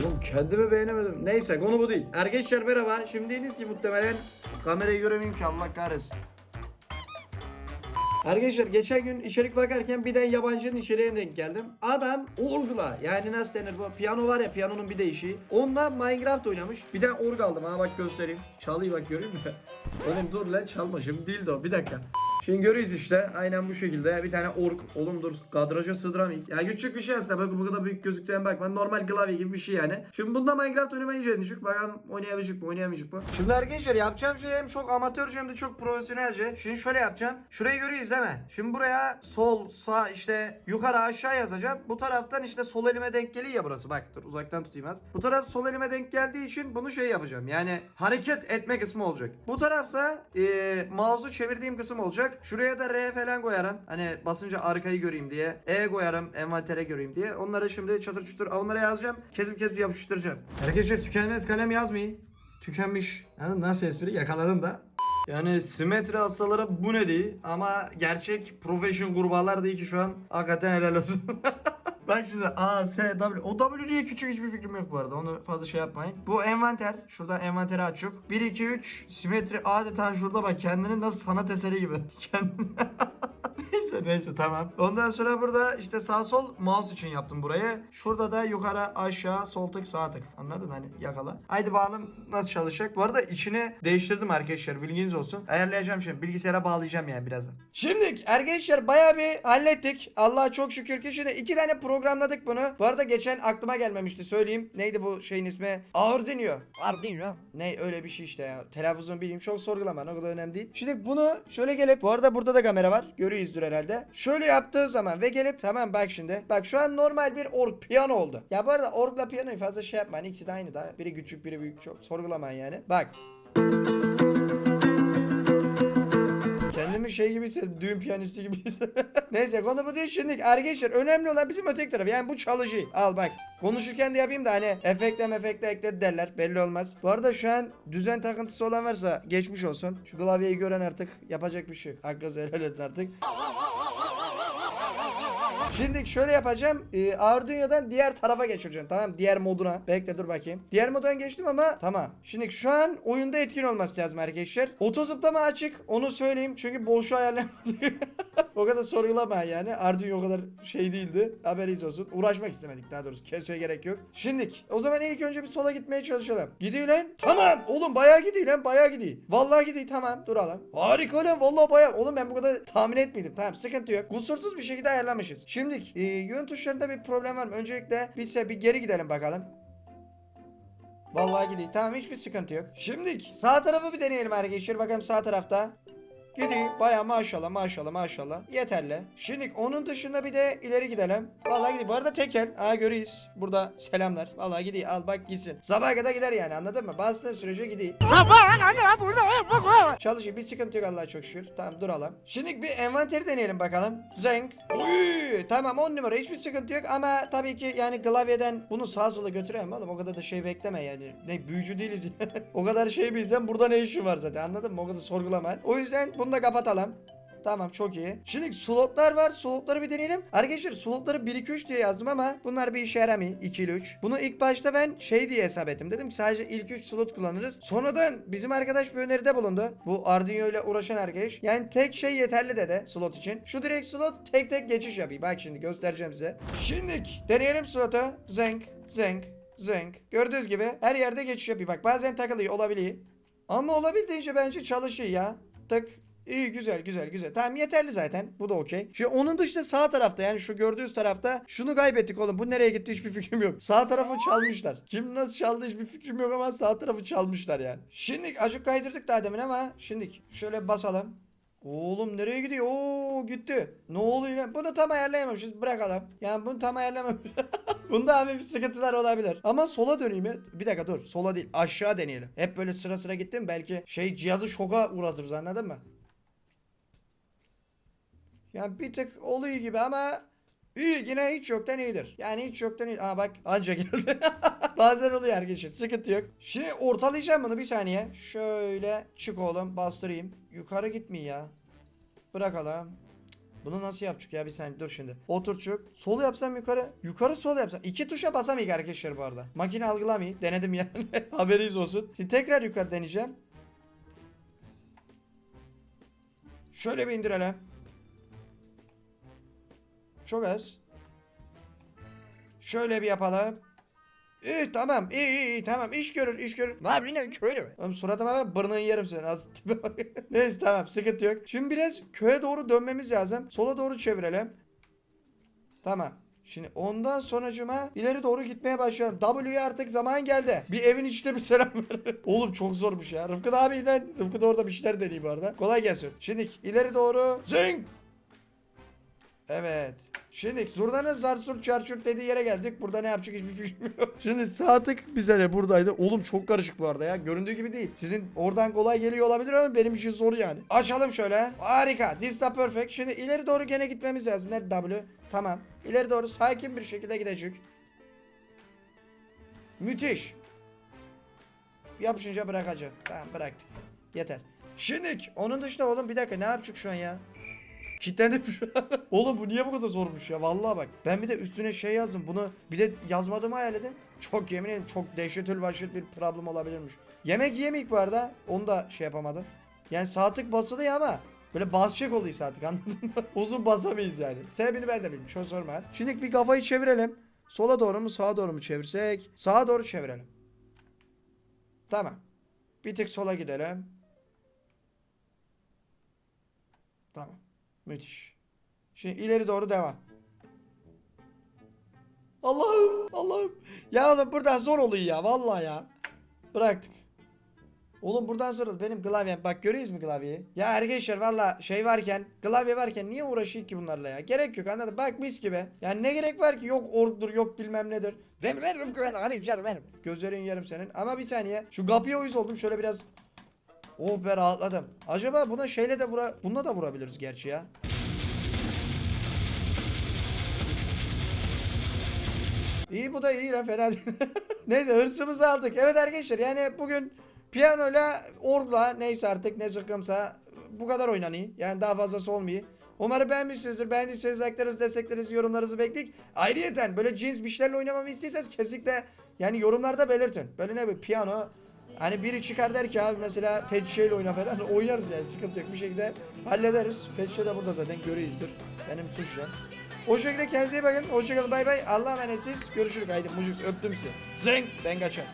Oğlum kendimi beğenemedim. Neyse konu bu değil. Arkadaşlar merhaba. Şimdi diyiniz ki muhtemelen kamerayı göremeyeyim ki Allah kahretsin. Arkadaşlar geçen gün içerik bakarken bir de yabancının içeriğine denk geldim. Adam orgla yani nasıl denir bu piyano var ya piyanonun bir değişiği. Onunla Minecraft oynamış. Bir tane org aldım ha bak göstereyim. Çalayım bak göreyim mi? Oğlum dur lan çalma şimdi değil de o bir dakika. Şimdi görüyoruz işte aynen bu şekilde bir tane org. Oğlum dur kadraja sığdıramayız. Ya küçük bir şey aslında bak bu kadar büyük gözüktüğüne bakma normal klavye gibi bir şey yani. Şimdi bunda Minecraft oynamayı denedik. Bakalım oynayabilecek mi oynayamayacak mı? Şimdi arkadaşlar yapacağım şey hem çok amatörce hem de çok profesyonelce. Şimdi şöyle yapacağım. Şurayı görüyoruz değil mi? Şimdi buraya sol sağ işte yukarı aşağı yazacağım. Bu taraftan işte sol elime denk geliyor ya burası. Bak dur uzaktan tutayım az. Bu taraf sol elime denk geldiği için bunu şey yapacağım. Yani hareket etme kısmı olacak. Bu tarafsa e, mouse'u çevirdiğim kısım olacak. Şuraya da R falan koyarım. Hani basınca arkayı göreyim diye. E koyarım envantere göreyim diye. Onları şimdi çatır çutur onlara yazacağım. Kezip kezip yapıştıracağım. Arkadaşlar tükenmez kalem yazmayın. Tükenmiş. Yani nasıl espri yakaladım da. Yani simetri hastaları bu ne değil ama gerçek profession kurbağalar değil ki şu an hakikaten helal olsun. Bak şimdi A, S, W. O W niye küçük hiçbir fikrim yok bu arada. Onu fazla şey yapmayın. Bu envanter. Şurada envanteri açık. 1, 2, 3. Simetri adeta şurada bak kendini nasıl sanat eseri gibi. Kendini... neyse neyse tamam. Ondan sonra burada işte sağ sol mouse için yaptım burayı. Şurada da yukarı aşağı sol tık sağ tık. Anladın hani yakala. Haydi bakalım nasıl çalışacak. Bu arada içini değiştirdim arkadaşlar bilginiz olsun. Ayarlayacağım şimdi bilgisayara bağlayacağım yani birazdan. Şimdi arkadaşlar bayağı bir hallettik. Allah'a çok şükür ki şimdi iki tane programladık bunu. Bu arada geçen aklıma gelmemişti söyleyeyim. Neydi bu şeyin ismi? Arduino. Arduino. Ne öyle bir şey işte ya. Telaffuzunu bileyim çok sorgulama o kadar önemli değil. Şimdi bunu şöyle gelip bu arada burada da kamera var. Görüyoruzdur herhalde. Şöyle yaptığı zaman ve gelip tamam bak şimdi. Bak şu an normal bir org piyano oldu. Ya bu arada orgla piyanoyu fazla şey yapmayın. İkisi de aynı da. Biri küçük biri büyük çok sorgulamayın yani. Bak. Şey gibi. Düğün piyanisti gibi. Neyse konu bu değil şimdi. Arkadaşlar önemli olan bizim öteki taraf. Yani bu çalışı. Al bak. Konuşurken de yapayım da hani efektle mefekle ekledi derler. Belli olmaz. Bu arada şu an düzen takıntısı olan varsa geçmiş olsun. Şu klavyeyi gören artık yapacak bir şey yok. Hakkı helal edin artık. Şimdi şöyle yapacağım. Ee, Arduino'dan diğer tarafa geçireceğim. Tamam diğer moduna. Bekle dur bakayım. Diğer moddan geçtim ama tamam. Şimdi şu an oyunda etkin olması lazım arkadaşlar. Otozıplama açık. Onu söyleyeyim. Çünkü boşu ayarlamadık. o kadar sorgulama yani. Arduino o kadar şey değildi. Haberiniz olsun. Uğraşmak istemedik daha doğrusu. Kesmeye gerek yok. Şimdi o zaman ilk önce bir sola gitmeye çalışalım. Gidiyor lan. Tamam. Oğlum bayağı gidiyor lan. Bayağı gidiyor. Vallahi gidiyor tamam. Duralım. Harika lan. Vallahi bayağı. Oğlum ben bu kadar tahmin etmedim. Tamam sıkıntı yok. Kusursuz bir şekilde ayarlamışız. Şimdi e, yön tuşlarında bir problem var mı? Öncelikle biz bir geri gidelim bakalım. Vallahi gidiyor. Tamam hiçbir sıkıntı yok. Şimdi sağ tarafı bir deneyelim arkadaşlar. Bakalım sağ tarafta. Gidiyor. Baya maşallah maşallah maşallah. Yeterli. Şimdi onun dışında bir de ileri gidelim. Vallahi gidiyor. Bu arada tekel. Aa görüyoruz. Burada selamlar. Vallahi gidiyor. Al bak gitsin. Sabaha kadar gider yani anladın mı? Bastığın sürece gidiyor. Çalışıyor. Bir sıkıntı yok Allah'a çok şükür. Tamam duralım. Şimdi bir envanteri deneyelim bakalım. Zenk. Uy, tamam 10 numara hiçbir sıkıntı yok ama tabii ki yani klavyeden bunu sağa sola götüremem oğlum. O kadar da şey bekleme yani. Ne büyücü değiliz. o kadar şey bilsem burada ne işi var zaten anladın mı? O kadar sorgulama. O yüzden bunu da kapatalım. Tamam çok iyi. Şimdi slotlar var. Slotları bir deneyelim. Arkadaşlar slotları 1 2 3 diye yazdım ama bunlar bir işe yaramıyor. 2 ile 3. Bunu ilk başta ben şey diye hesap ettim. Dedim ki sadece ilk 3 slot kullanırız. Sonradan bizim arkadaş bir öneride bulundu. Bu Arduino ile uğraşan arkadaş. Yani tek şey yeterli dedi slot için. Şu direkt slot tek tek geçiş yapayım. Bak şimdi göstereceğim size. Şimdi deneyelim slotu. Zenk, zenk, zenk. Gördüğünüz gibi her yerde geçiş yapıyor. Bak bazen takılıyor olabiliyor. Ama olabildiğince bence çalışıyor ya. Tık İyi güzel güzel güzel. Tamam yeterli zaten. Bu da okey. Şimdi onun dışında sağ tarafta yani şu gördüğünüz tarafta şunu kaybettik oğlum. Bu nereye gitti hiçbir fikrim yok. Sağ tarafı çalmışlar. Kim nasıl çaldı hiçbir fikrim yok ama sağ tarafı çalmışlar yani. Şimdi acık kaydırdık daha demin ama şimdi şöyle basalım. Oğlum nereye gidiyor? Oo gitti. Ne oluyor lan? Bunu tam ayarlayamamışız. Bırakalım. Yani bunu tam ayarlamamışız. Bunda hafif sıkıntılar olabilir. Ama sola döneyim? Bir dakika dur. Sola değil. Aşağı deneyelim. Hep böyle sıra sıra gittim. Belki şey cihazı şoka uğratırız anladın mı? Yani bir tık oluyor gibi ama iyi yine hiç yoktan iyidir. Yani hiç yoktan iyi. Aa bak anca geldi. Bazen oluyor arkadaşlar. Sıkıntı yok. Şimdi ortalayacağım bunu bir saniye. Şöyle çık oğlum bastırayım. Yukarı gitmiyor ya. Bırakalım. Bunu nasıl yapacak ya bir saniye dur şimdi. Oturçuk. Sol yapsam yukarı. Yukarı sol yapsam. İki tuşa basamayız arkadaşlar bu arada. Makine algılamıyor. Denedim yani. Haberiniz olsun. Şimdi tekrar yukarı deneyeceğim. Şöyle bir indirelim. Çok az. Şöyle bir yapalım. İyi tamam iyi iyi, tamam iş görür iş görür. Ne yapayım ne köylü? Oğlum suratıma bak bırnını yerim senin az tipe bak. Neyse tamam sıkıntı yok. Şimdi biraz köye doğru dönmemiz lazım. Sola doğru çevirelim. Tamam. Şimdi ondan sonracıma ileri doğru gitmeye başlayalım. W'ye artık zaman geldi. Bir evin içinde bir selam ver. Oğlum çok zormuş ya. Rıfkı abiden. Rıfkı da orada bir şeyler deniyor bu arada. Kolay gelsin. Şimdi ileri doğru. Zing. Evet. Şimdi zurnanın zarsur çarçur dediği yere geldik. Burada ne yapacak hiçbir fikrim yok. Şimdi sağ tık bir sene buradaydı. Oğlum çok karışık bu arada ya. Göründüğü gibi değil. Sizin oradan kolay geliyor olabilir ama benim için zor yani. Açalım şöyle. Harika. This the perfect. Şimdi ileri doğru gene gitmemiz lazım. Nerede W? Tamam. İleri doğru sakin bir şekilde gidecek. Müthiş. Yapışınca bırakacağım. Tamam bıraktık. Yeter. Şimdi onun dışında oğlum bir dakika ne yapacak şu an ya? Kitlendim. Oğlum bu niye bu kadar zormuş ya? Vallahi bak. Ben bir de üstüne şey yazdım. Bunu bir de yazmadığımı hayal edin. Çok yemin ederim çok dehşetül vahşet bir problem olabilirmiş. Yemek yemeyik bu arada. Onu da şey yapamadım. Yani saatlik basılı ya ama böyle basacak oluyor saatlik anladın mı? Uzun basamayız yani. Sebebini ben de bilmiyorum. Çok sorma. Şimdi bir kafayı çevirelim. Sola doğru mu sağa doğru mu çevirsek? Sağa doğru çevirelim. Tamam. Bir tık sola gidelim. Tamam. Müthiş. Şimdi ileri doğru devam. Allah'ım Allah'ım. Ya oğlum buradan zor oluyor ya vallahi ya. Bıraktık. Oğlum buradan sonra benim klavyem bak görüyoruz mu klavyeyi? Ya arkadaşlar valla şey varken klavye varken niye uğraşayım ki bunlarla ya? Gerek yok anladın Bak mis gibi. Yani ne gerek var ki yok ordur yok bilmem nedir. Gözlerin yerim senin. Ama bir saniye şu kapıya uyuz oldum şöyle biraz. Oh be rahatladım. Acaba buna şeyle de vura... Bununla da vurabiliriz gerçi ya. İyi bu da iyi lan fena değil. neyse hırsımızı aldık. Evet arkadaşlar yani bugün piyanoyla orgla neyse artık ne sıkımsa bu kadar oynanıyor. Yani daha fazlası olmuyor. Umarım beğenmişsinizdir. Beğendiyseniz like'larınızı, desteklerinizi, yorumlarınızı bekledik. Ayrıyeten böyle cins bir şeylerle oynamamı istiyorsanız kesinlikle yani yorumlarda belirtin. Böyle ne bir piyano Hani biri çıkar der ki abi mesela pet şişeyle oyna falan oynarız yani sıkıntı yok bir şekilde hallederiz. Pet de burada zaten görüyoruzdur. Benim suçla. O şekilde kendinize iyi bakın. Hoşçakalın bay bay. Allah'a emanetsiniz. Görüşürüz. Haydi mucuk öptüm sizi. Zeng ben kaçar.